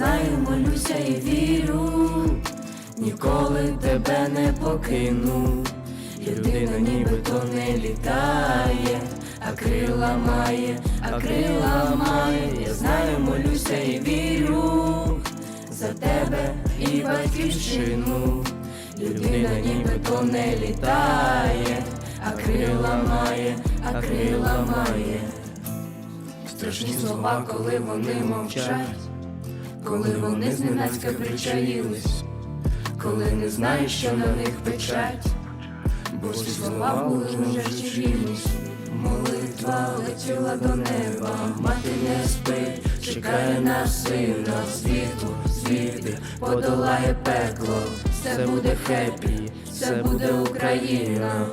знаю, молюся і вірю, ніколи тебе не покину. Людина нібито не літає, а крила має, а крила має. Я знаю, молюся і вірю за тебе і батьківщину. Людина нібито не літає, а крила має, а крила має. Страшні слова, коли вони мовчать, коли вони зненацька причаїлись, коли не знаєш, що на них печать, бо ці слова були вже чиїмось. Молитва летіла до неба, мати не спить, чекає на сина, світу, звідти подолає пекло, все буде хеппі, все буде Україна.